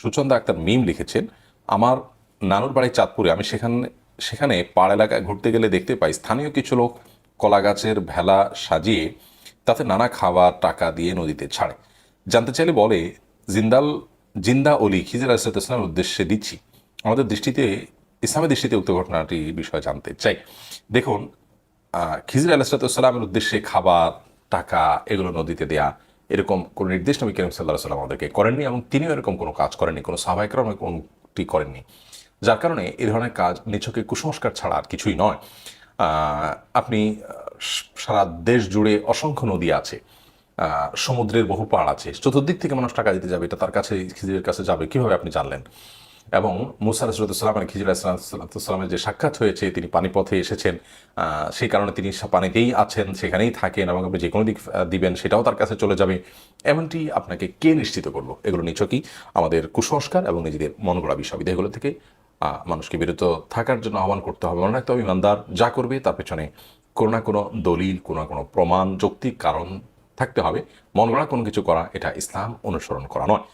সুচন্দা আক্তার মিম লিখেছেন, আমার নানুর বাড়ি চাঁদপুরে, আমি সেখানে সেখানে পাড় এলাকায় ঘুরতে গেলে দেখতে পাই স্থানীয় কিছু লোক কলা গাছের ভেলা সাজিয়ে তাতে নানা খাবার টাকা দিয়ে নদীতে ছাড়ে। জানতে চাইলে বলে, জিন্দাল, জিন্দা অলি খিজির আসলামের উদ্দেশ্যে দিচ্ছি। আমাদের দৃষ্টিতে, ইসলামের দৃষ্টিতে উক্ত ঘটনাটি বিষয়ে জানতে চাই। দেখুন খিজির আলাহিসাল্লামের উদ্দেশ্যে খাবার, টাকা, এগুলো নদীতে দেয়া এরকম কোনো নির্দেশ নবী করিম সাল্লাহ সাল্লাম আমাদেরকে করেননি এবং তিনিও এরকম কোনো কাজ করেননি, কোনো সাবাইকরম কোনটি করেননি। যার কারণে এ ধরনের কাজ নিছকে কুসংস্কার ছাড়া আর কিছুই নয়। আপনি সারা দেশ জুড়ে অসংখ্য নদী আছে সমুদ্রের বহু পাড় আছে, চতুর্দিক থেকে মানুষ টাকা দিতে যাবে, এটা তার কাছে, খিজিরের কাছে যাবে, কীভাবে আপনি জানলেন? এবং মুসা রসুলাম মানে খিজির সালামের যে সাক্ষাৎ হয়েছে, তিনি পানিপথে এসেছেন। সেই কারণে তিনি পানিতেই আছেন, সেখানেই থাকেন এবং আপনি যে কোনো দিক দিবেন, সেটাও তার কাছে চলে যাবে। এমনটি আপনাকে কে নিশ্চিত করল? এগুলো নিছকই আমাদের কুসংস্কার এবং নিজেদের মন গড়া বিষয়। এগুলো থেকে মানুষকে বিরত থাকার জন্য আহ্বান করতে হবে। মনে রাখতে হবে, ইমানদার যা করবে, তার পেছনে কোনো না কোনো দলিল, কোনো না কোনো প্রমাণ, যৌক্তিক কারণ থাকতে হবে। মন গড়া কোনো কিছু করা, এটা ইসলাম অনুসরণ করা নয়।